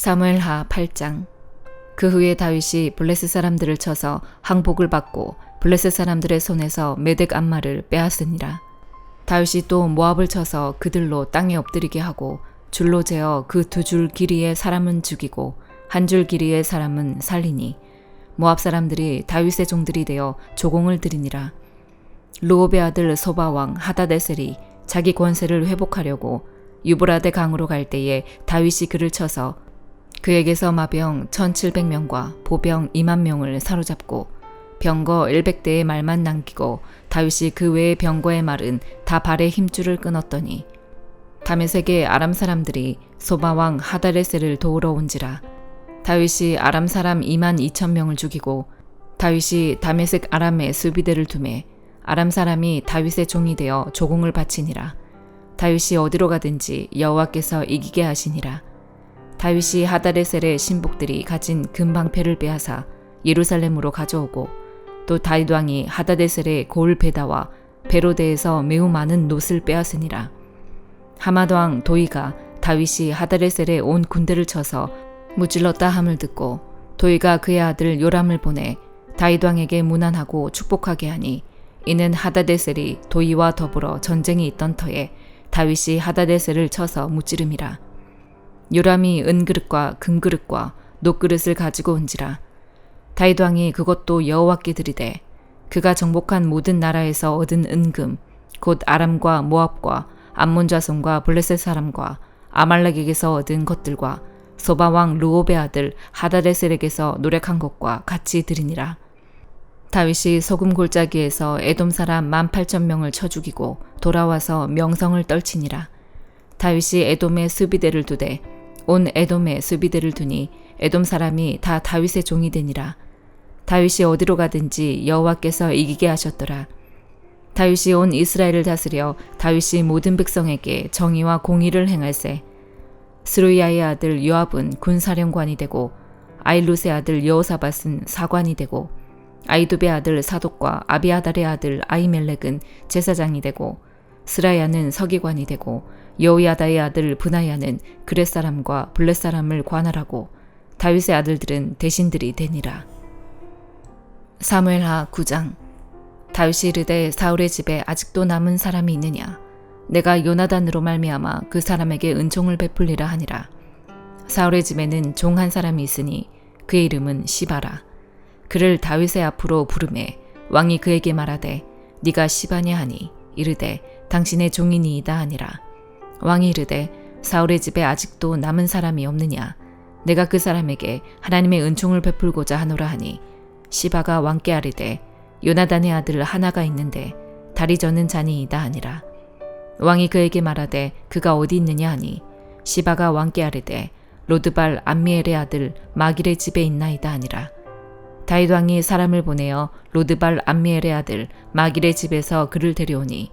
사무엘하 8장 그 후에 다윗이 블레셋 사람들을 쳐서 항복을 받고 블레셋 사람들의 손에서 메덱 안마를 빼앗으니라. 다윗이 또 모압을 쳐서 그들로 땅에 엎드리게 하고 줄로 재어 그 두 줄 길이의 사람은 죽이고 한 줄 길이의 사람은 살리니 모압 사람들이 다윗의 종들이 되어 조공을 들이니라. 루오베 아들 소바 왕 하다데셀이 자기 권세를 회복하려고 유브라데 강으로 갈 때에 다윗이 그를 쳐서 그에게서 마병 1700명과 보병 2만 명을 사로잡고 병거 100대의 말만 남기고 다윗이 그 외의 병거의 말은 다 발에 힘줄을 끊었더니 다메섹의 아람 사람들이 소바왕 하다레세를 도우러 온지라 다윗이 아람 사람 2만 2천 명을 죽이고 다윗이 다메섹 아람의 수비대를 두매 아람 사람이 다윗의 종이 되어 조공을 바치니라. 다윗이 어디로 가든지 여호와께서 이기게 하시니라 다윗이 하다레셀의 신복들이 가진 금방패를 빼앗아 예루살렘으로 가져오고 또 다윗 왕이 하다데셀의 고을 베다와 베로데에서 매우 많은 노을 빼앗으니라. 하마드 왕 도이가 다윗이 하다레셀의 온 군대를 쳐서 무찔렀다 함을 듣고 도이가 그의 아들 요람을 보내 다윗 왕에게 무난하고 축복하게 하니 이는 하다데셀이 도이와 더불어 전쟁이 있던 터에 다윗이 하다데셀을 쳐서 무찌름이라. 요람이 은그릇과 금그릇과 녹그릇을 가지고 온지라 다윗 왕이 그것도 여호와께 드리되 그가 정복한 모든 나라에서 얻은 은금 곧 아람과 모압과 암몬 자손과 블레셋 사람과 아말렉에게서 얻은 것들과 소바 왕 루오베 아들 하다데셀에게서 노력한 것과 같이 드리니라. 다윗이 소금 골짜기에서 에돔 사람 만 팔천 명을 쳐 죽이고 돌아와서 명성을 떨치니라. 다윗이 에돔의 수비대를 두되 온 에돔의 수비대를 두니 에돔 사람이 다 다윗의 종이 되니라. 다윗이 어디로 가든지 여호와께서 이기게 하셨더라. 다윗이 온 이스라엘을 다스려 다윗이 모든 백성에게 정의와 공의를 행할세. 스루야의 아들 요압은 군사령관이 되고 아일루스의 아들 여호사밧은 사관이 되고 아이두베 아들 사독과 아비아달의 아들 아이멜렉은 제사장이 되고 스라야는 서기관이 되고 여호야다의 아들 브나야는 그렛 사람과 블렛 사람을 관할하고 다윗의 아들들은 대신들이 되니라. 사무엘하 9장. 다윗이 이르되 사울의 집에 아직도 남은 사람이 있느냐? 내가 요나단으로 말미암아 그 사람에게 은총을 베풀리라 하니라. 사울의 집에는 종 한 사람이 있으니 그의 이름은 시바라. 그를 다윗의 앞으로 부르매 왕이 그에게 말하되 네가 시바냐 하니 이르되 당신의 종이니이다 하니라 왕이 이르되 사울의 집에 아직도 남은 사람이 없느냐? 내가 그 사람에게 하나님의 은총을 베풀고자 하노라 하니 시바가 왕께 아르되 요나단의 아들 하나가 있는데 다리 저는 자니이다 하니라. 왕이 그에게 말하되 그가 어디 있느냐 하니 시바가 왕께 아르되 로드발 암미엘의 아들 마길의 집에 있나이다 하니라. 다윗 왕이 사람을 보내어 로드발 암미엘의 아들 마길의 집에서 그를 데려오니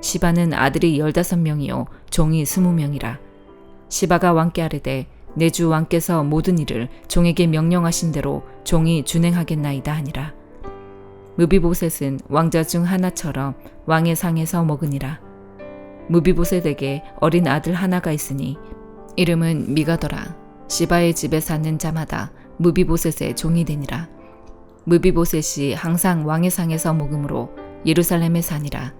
시바는 아들이 열다섯 명이요 종이 스무 명이라. 시바가 왕께 아르되 내 주 왕께서 모든 일을 종에게 명령하신 대로 종이 준행하겠나이다 하니라. 무비보셋은 왕자 중 하나처럼 왕의 상에서 먹으니라. 무비보셋에게 어린 아들 하나가 있으니 이름은 미가더라. 시바의 집에 사는 자마다 무비보셋의 종이 되니라. 무비보셋이 항상 왕의 상에서 먹으므로 예루살렘에 사니라.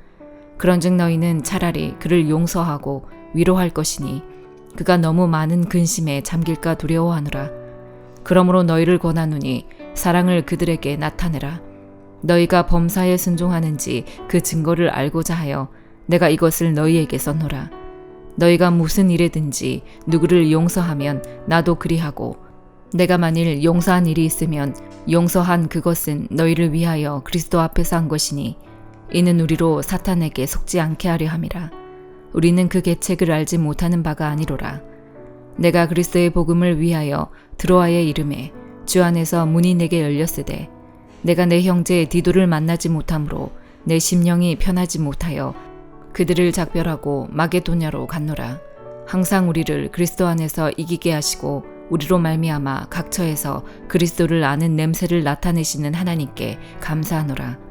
그런즉 너희는 차라리 그를 용서하고 위로할 것이니 그가 너무 많은 근심에 잠길까 두려워하노라. 그러므로 너희를 권하노니 사랑을 그들에게 나타내라. 너희가 범사에 순종하는지 그 증거를 알고자 하여 내가 이것을 너희에게 썼노라. 너희가 무슨 일에든지 누구를 용서하면 나도 그리하고 내가 만일 용서한 일이 있으면 용서한 그것은 너희를 위하여 그리스도 앞에서 한 것이니 이는 우리로 사탄에게 속지 않게 하려 함이라. 우리는 그 계책을 알지 못하는 바가 아니로라. 내가 그리스도의 복음을 위하여 드로아의 이름에 주 안에서 문이 내게 열렸으되 내가 내 형제 디도를 만나지 못하므로 내 심령이 편하지 못하여 그들을 작별하고 마게도냐로 갔노라. 항상 우리를 그리스도 안에서 이기게 하시고 우리로 말미암아 각처에서 그리스도를 아는 냄새를 나타내시는 하나님께 감사하노라.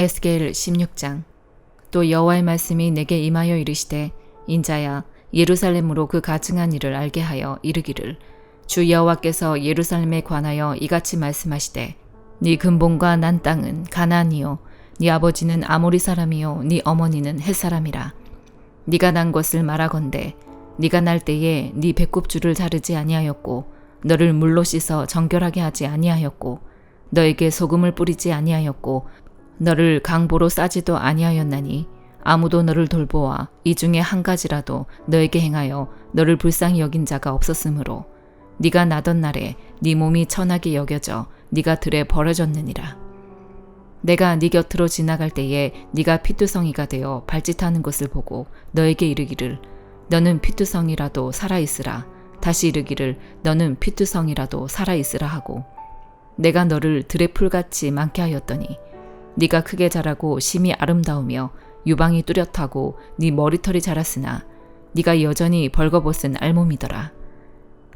에스겔 16장. 또 여호와의 말씀이 내게 임하여 이르시되 인자야 예루살렘으로 그 가증한 일을 알게 하여 이르기를. 주 여호와께서 예루살렘에 관하여 이같이 말씀하시되 네 근본과 난 땅은 가나안이요 네 아버지는 아모리 사람이요 네 어머니는 햇 사람이라. 네가 난 것을 말하건대 네가 날 때에 네 배꼽줄을 자르지 아니하였고 너를 물로 씻어 정결하게 하지 아니하였고 너에게 소금을 뿌리지 아니하였고 너를 강보로 싸지도 아니하였나니 아무도 너를 돌보아 이 중에 한 가지라도 너에게 행하여 너를 불쌍히 여긴 자가 없었으므로 네가 나던 날에 네 몸이 천하게 여겨져 네가 들에 버려졌느니라. 내가 네 곁으로 지나갈 때에 네가 피투성이가 되어 발짓하는 것을 보고 너에게 이르기를 너는 피투성이라도 살아 있으라. 다시 이르기를 너는 피투성이라도 살아 있으라 하고 내가 너를 들의 풀같이 많게 하였더니 네가 크게 자라고 심히 아름다우며 유방이 뚜렷하고 네 머리털이 자랐으나 네가 여전히 벌거벗은 알몸이더라.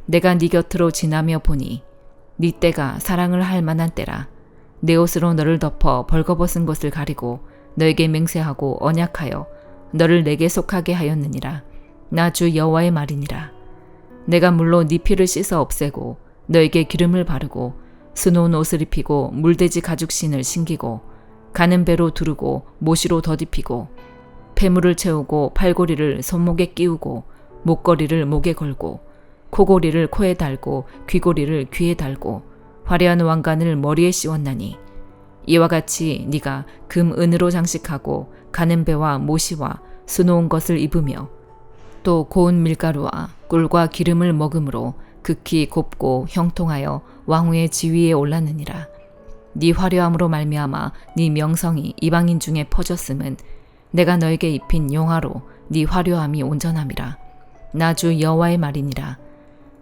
내가 네 곁으로 지나며 보니 네 때가 사랑을 할 만한 때라. 내 옷으로 너를 덮어 벌거벗은 것을 가리고 너에게 맹세하고 언약하여 너를 내게 속하게 하였느니라. 나 주 여호와의 말이니라. 내가 물로 네 피를 씻어 없애고 너에게 기름을 바르고 수놓은 옷을 입히고 물돼지 가죽신을 신기고 가는 배로 두르고 모시로 더딥히고 폐물을 채우고 팔고리를 손목에 끼우고 목걸이를 목에 걸고 코고리를 코에 달고 귀고리를 귀에 달고 화려한 왕관을 머리에 씌웠나니 이와 같이 네가 금 은으로 장식하고 가는 배와 모시와 수놓은 것을 입으며 또 고운 밀가루와 꿀과 기름을 먹음으로 극히 곱고 형통하여 왕후의 지위에 올랐느니라. 네 화려함으로 말미암아 네 명성이 이방인 중에 퍼졌음은 내가 너에게 입힌 용화로 네 화려함이 온전함이라. 나 주 여호와의 말이니라.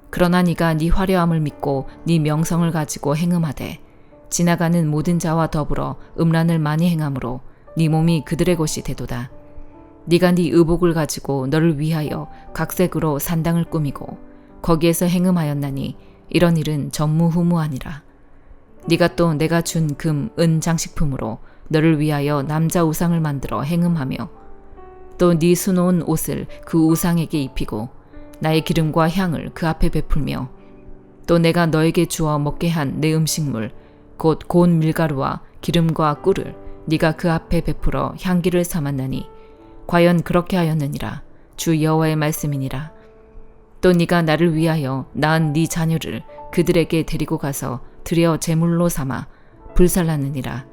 그러나 네가 네 화려함을 믿고 네 명성을 가지고 행음하되 지나가는 모든 자와 더불어 음란을 많이 행함으로 네 몸이 그들의 것이 되도다. 네가 네 의복을 가지고 너를 위하여 각색으로 산당을 꾸미고 거기에서 행음하였나니 이런 일은 전무후무하니라 네가 또 내가 준 금, 은 장식품으로 너를 위하여 남자 우상을 만들어 행음하며 또 네 수놓은 옷을 그 우상에게 입히고 나의 기름과 향을 그 앞에 베풀며 또 내가 너에게 주어 먹게 한 내 음식물 곧 고운 밀가루와 기름과 꿀을 네가 그 앞에 베풀어 향기를 삼았나니 과연 그렇게 하였느니라. 주 여호와의 말씀이니라. 또 네가 나를 위하여 낳은 네 자녀를 그들에게 데리고 가서 들여 제물로 삼아 불살랐느니라.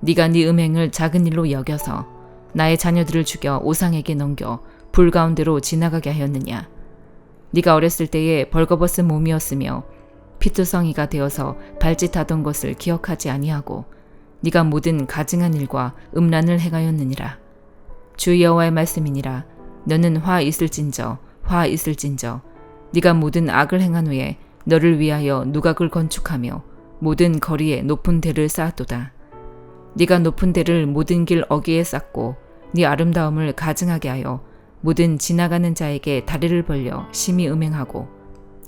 네가 네 음행을 작은 일로 여겨서 나의 자녀들을 죽여 오상에게 넘겨 불 가운데로 지나가게 하였느냐? 네가 어렸을 때에 벌거벗은 몸이었으며 피투성이가 되어서 발짓하던 것을 기억하지 아니하고 네가 모든 가증한 일과 음란을 행하였느니라. 주 여호와의 말씀이니라. 너는 화 있을진저 화 있을진저. 네가 모든 악을 행한 후에 너를 위하여 누각을 건축하며 모든 거리에 높은 대를 쌓았도다 네가 높은 대를 모든 길 어귀에 쌓고 네 아름다움을 가증하게 하여 모든 지나가는 자에게 다리를 벌려 심히 음행하고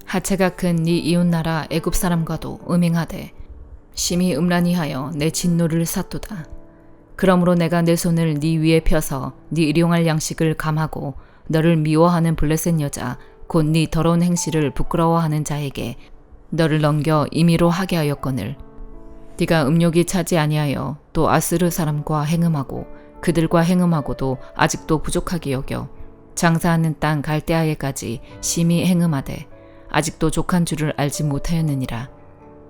하체가 큰 네 이웃 나라 애굽 사람과도 음행하되 심히 음란히 하여 내 진노를 샀도다. 그러므로 내가 내 손을 네 위에 펴서 네 일용할 양식을 감하고 너를 미워하는 블레셋 여자 곧 네 더러운 행실을 부끄러워하는 자에게 너를 넘겨 임의로 하게 하였거늘. 네가 음욕이 차지 아니하여 또 아스르 사람과 행음하고 그들과 행음하고도 아직도 부족하게 여겨 장사하는 땅 갈대아에까지 심히 행음하되 아직도 족한 줄을 알지 못하였느니라.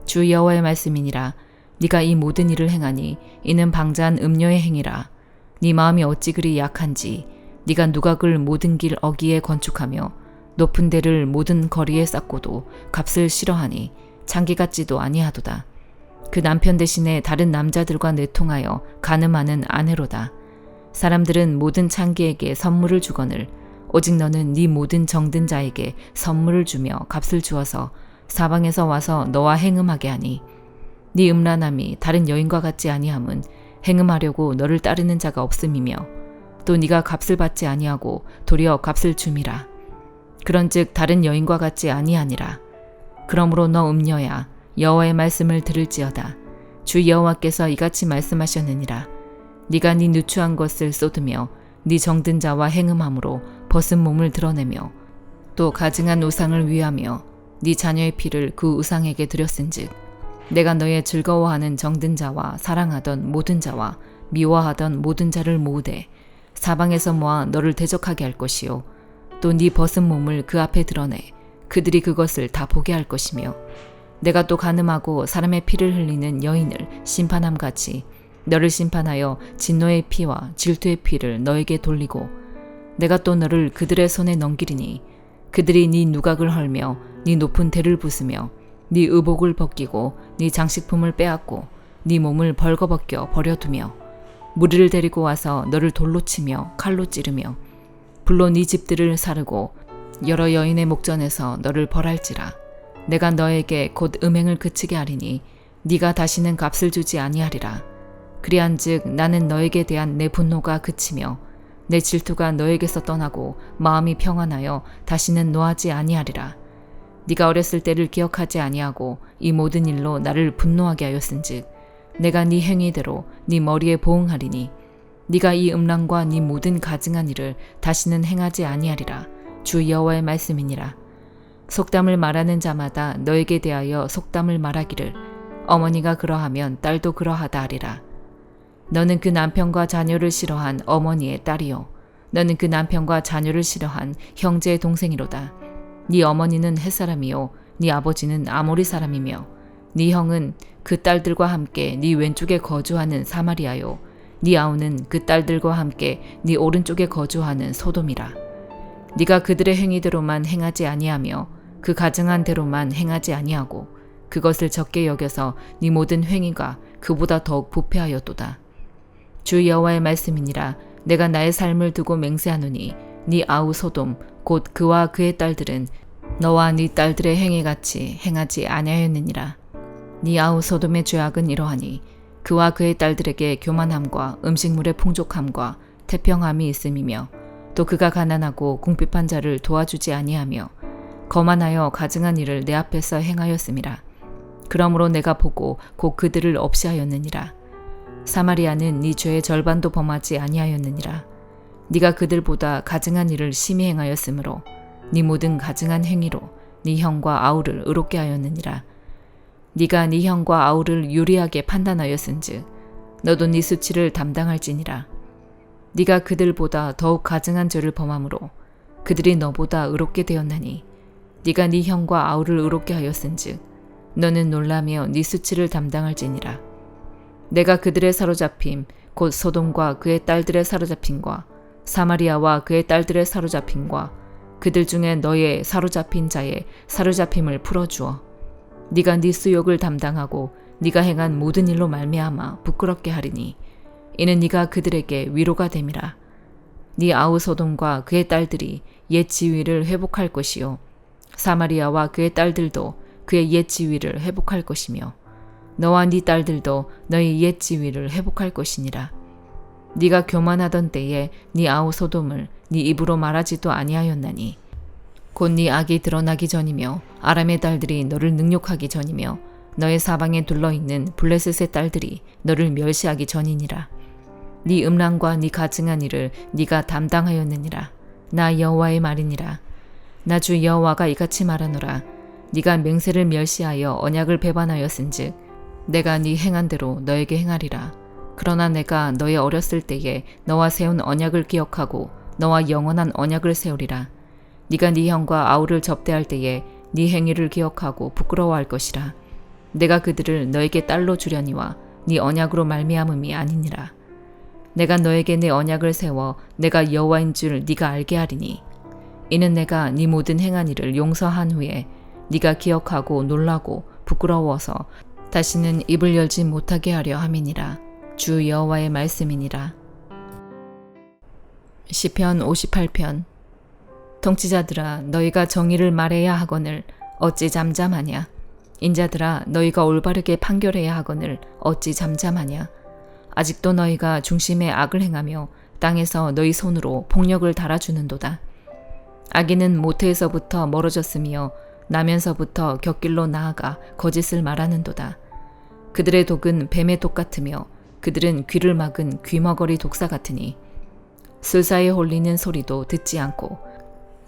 주 여호와의 말씀이니라. 네가 이 모든 일을 행하니 이는 방자한 음녀의 행위라. 네 마음이 어찌 그리 약한지 네가 누각을 모든 길 어기에 건축하며 높은 데를 모든 거리에 쌓고도 값을 싫어하니 창기 같지도 아니하도다. 그 남편 대신에 다른 남자들과 내통하여 가늠하는 아내로다. 사람들은 모든 창기에게 선물을 주거늘 오직 너는 네 모든 정든 자에게 선물을 주며 값을 주어서 사방에서 와서 너와 행음하게 하니 네 음란함이 다른 여인과 같지 아니함은 행음하려고 너를 따르는 자가 없음이며 또 네가 값을 받지 아니하고 도리어 값을 줌이라 그런즉 다른 여인과 같지 아니하니라. 그러므로 너 음녀야 여호와의 말씀을 들을지어다. 주 여호와께서 이같이 말씀하셨느니라. 네가 네 누추한 것을 쏟으며 네 정든 자와 행음함으로 벗은 몸을 드러내며 또 가증한 우상을 위하며 네 자녀의 피를 그 우상에게 드렸은즉 내가 너의 즐거워하는 정든 자와 사랑하던 모든 자와 미워하던 모든 자를 모으되 사방에서 모아 너를 대적하게 할 것이요 또 네 벗은 몸을 그 앞에 드러내 그들이 그것을 다 보게 할 것이며 내가 또 가늠하고 사람의 피를 흘리는 여인을 심판함 같이 너를 심판하여 진노의 피와 질투의 피를 너에게 돌리고 내가 또 너를 그들의 손에 넘기리니 그들이 네 누각을 헐며 네 높은 대를 부수며 네 의복을 벗기고 네 장식품을 빼앗고 네 몸을 벌거벗겨 버려두며 무리를 데리고 와서 너를 돌로 치며 칼로 찌르며 불로 네 집들을 사르고 여러 여인의 목전에서 너를 벌할지라 내가 너에게 곧 음행을 그치게 하리니 네가 다시는 값을 주지 아니하리라 그리한즉 나는 너에게 대한 내 분노가 그치며 내 질투가 너에게서 떠나고 마음이 평안하여 다시는 노하지 아니하리라. 네가 어렸을 때를 기억하지 아니하고 이 모든 일로 나를 분노하게 하였은즉 내가 네 행위대로 네 머리에 보응하리니 네가 이 음란과 네 모든 가증한 일을 다시는 행하지 아니하리라. 주 여호와의 말씀이니라. 속담을 말하는 자마다 너에게 대하여 속담을 말하기를 어머니가 그러하면 딸도 그러하다 하리라. 너는 그 남편과 자녀를 싫어한 어머니의 딸이요. 너는 그 남편과 자녀를 싫어한 형제의 동생이로다. 네 어머니는 햇사람이요. 네 아버지는 아모리 사람이며 네 형은 그 딸들과 함께 네 왼쪽에 거주하는 사마리아요. 네 아우는 그 딸들과 함께 네 오른쪽에 거주하는 소돔이라. 네가 그들의 행위대로만 행하지 아니하며 그 가증한 대로만 행하지 아니하고 그것을 적게 여겨서 네 모든 행위가 그보다 더욱 부패하였도다. 주 여호와의 말씀이니라 내가 나의 삶을 두고 맹세하노니 네 아우 소돔 곧 그와 그의 딸들은 너와 네 딸들의 행위같이 행하지 아니하였느니라 네 아우 소돔의 죄악은 이러하니 그와 그의 딸들에게 교만함과 음식물의 풍족함과 태평함이 있음이며 또 그가 가난하고 궁핍한 자를 도와주지 아니하며 거만하여 가증한 일을 내 앞에서 행하였음이라 그러므로 내가 보고 곧 그들을 없이 하였느니라 사마리아는 네 죄의 절반도 범하지 아니하였느니라. 네가 그들보다 가증한 일을 심히 행하였으므로 네 모든 가증한 행위로 네 형과 아우를 의롭게 하였느니라. 네가 네 형과 아우를 유리하게 판단하였은즉 너도 네 수치를 담당할지니라. 네가 그들보다 더욱 가증한 죄를 범함으로 그들이 너보다 의롭게 되었나니 네가 네 형과 아우를 의롭게 하였은즉 너는 놀라며 네 수치를 담당할지니라. 내가 그들의 사로잡힘 곧 소돔과 그의 딸들의 사로잡힘과 사마리아와 그의 딸들의 사로잡힘과 그들 중에 너의 사로잡힌 자의 사로잡힘을 풀어주어 네가 네 수욕을 담당하고 네가 행한 모든 일로 말미암아 부끄럽게 하리니 이는 네가 그들에게 위로가 됨이라. 네 아우 소돔과 그의 딸들이 옛 지위를 회복할 것이요 사마리아와 그의 딸들도 그의 옛 지위를 회복할 것이며 너와 네 딸들도 너의 옛 지위를 회복할 것이니라. 네가 교만하던 때에 네 아우 소돔을 네 입으로 말하지도 아니하였나니 곧 네 악이 드러나기 전이며 아람의 딸들이 너를 능욕하기 전이며 너의 사방에 둘러 있는 블레셋의 딸들이 너를 멸시하기 전이니라. 네 음란과 네 가증한 일을 네가 담당하였느니라. 나 여호와의 말이니라. 나 주 여호와가 이같이 말하노라. 네가 맹세를 멸시하여 언약을 배반하였은즉 내가 네 행한 대로 너에게 행하리라. 그러나 내가 너의 어렸을 때에 너와 세운 언약을 기억하고 너와 영원한 언약을 세우리라. 네가 네 형과 아우를 접대할 때에 네 행위를 기억하고 부끄러워할 것이라. 내가 그들을 너에게 딸로 주려니와 네 언약으로 말미암음이 아니니라. 내가 너에게 내 언약을 세워 내가 여호와인 줄 네가 알게 하리니 이는 내가 네 모든 행한 일을 용서한 후에 네가 기억하고 놀라고 부끄러워서 다시는 입을 열지 못하게 하려 함이니라. 주 여호와의 말씀이니라. 시편 58편 통치자들아 너희가 정의를 말해야 하거늘 어찌 잠잠하냐? 인자들아 너희가 올바르게 판결해야 하거늘 어찌 잠잠하냐? 아직도 너희가 중심에 악을 행하며 땅에서 너희 손으로 폭력을 달아주는도다. 악인은 모태에서부터 멀어졌으며 나면서부터 곁길로 나아가 거짓을 말하는도다. 그들의 독은 뱀의 독 같으며 그들은 귀를 막은 귀머거리 독사 같으니 술사에 홀리는 소리도 듣지 않고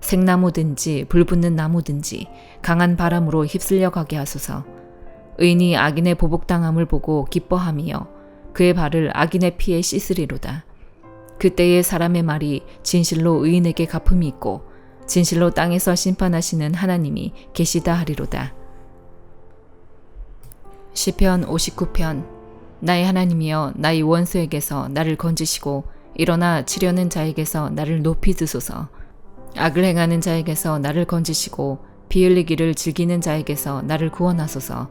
생나무든지 불붙는 나무든지 강한 바람으로 휩쓸려 가게 하소서. 의인이 악인의 보복당함을 보고 기뻐하며 그의 발을 악인의 피에 씻으리로다. 그때의 사람의 말이 진실로 의인에게 갚음이 있고 진실로 땅에서 심판하시는 하나님이 계시다 하리로다. 시편 59편 나의 하나님이여 나의 원수에게서 나를 건지시고 일어나 치려는 자에게서 나를 높이 드소서. 악을 행하는 자에게서 나를 건지시고 비 흘리기를 즐기는 자에게서 나를 구원하소서.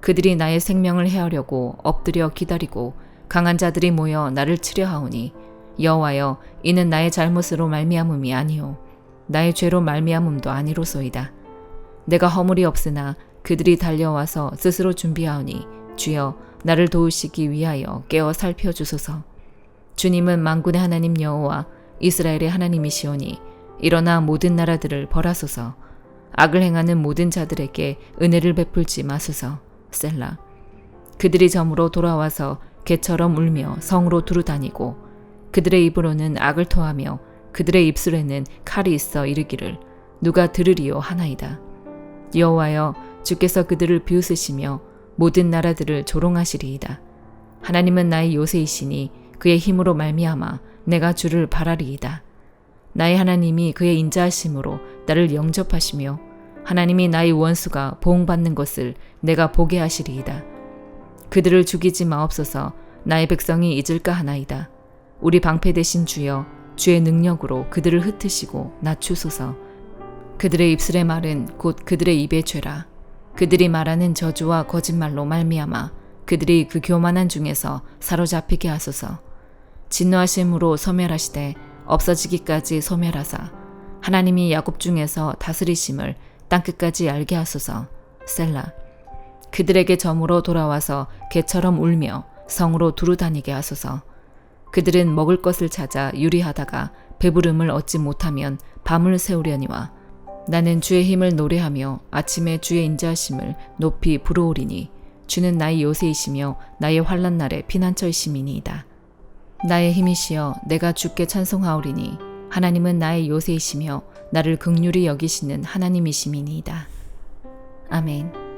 그들이 나의 생명을 해하려고 엎드려 기다리고 강한 자들이 모여 나를 치려 하오니 여호와여 이는 나의 잘못으로 말미암음이 아니요 나의 죄로 말미암음도 아니로소이다. 내가 허물이 없으나 그들이 달려와서 스스로 준비하오니 주여 나를 도우시기 위하여 깨어 살펴 주소서. 주님은 만군의 하나님 여호와 이스라엘의 하나님이시오니 일어나 모든 나라들을 벌하소서. 악을 행하는 모든 자들에게 은혜를 베풀지 마소서 셀라. 그들이 점으로 돌아와서 개처럼 울며 성으로 두루 다니고 그들의 입으로는 악을 토하며 그들의 입술에는 칼이 있어 이르기를 누가 들으리요 하나이다. 여호와여 주께서 그들을 비웃으시며 모든 나라들을 조롱하시리이다. 하나님은 나의 요새이시니 그의 힘으로 말미암아 내가 주를 바라리이다. 나의 하나님이 그의 인자하심으로 나를 영접하시며 하나님이 나의 원수가 보응받는 것을 내가 보게 하시리이다. 그들을 죽이지 마옵소서 나의 백성이 잊을까 하나이다. 우리 방패 되신 주여 주의 능력으로 그들을 흩으시고 낮추소서. 그들의 입술의 말은 곧 그들의 입의 죄라. 그들이 말하는 저주와 거짓말로 말미암아 그들이 그 교만한 중에서 사로잡히게 하소서. 진노하심으로 소멸하시되 없어지기까지 소멸하사 하나님이 야곱 중에서 다스리심을 땅끝까지 알게 하소서 셀라 그들에게 점으로 돌아와서 개처럼 울며 성으로 두루 다니게 하소서. 그들은 먹을 것을 찾아 유리하다가 배부름을 얻지 못하면 밤을 새우려니와 나는 주의 힘을 노래하며 아침에 주의 인자하심을 높이 부르오리니 주는 나의 요새이시며 나의 환란 날의 피난처이심이니이다. 나의 힘이시여 내가 주께 찬송하오리니 하나님은 나의 요새이시며 나를 극률히 여기시는 하나님이심이니이다. 아멘.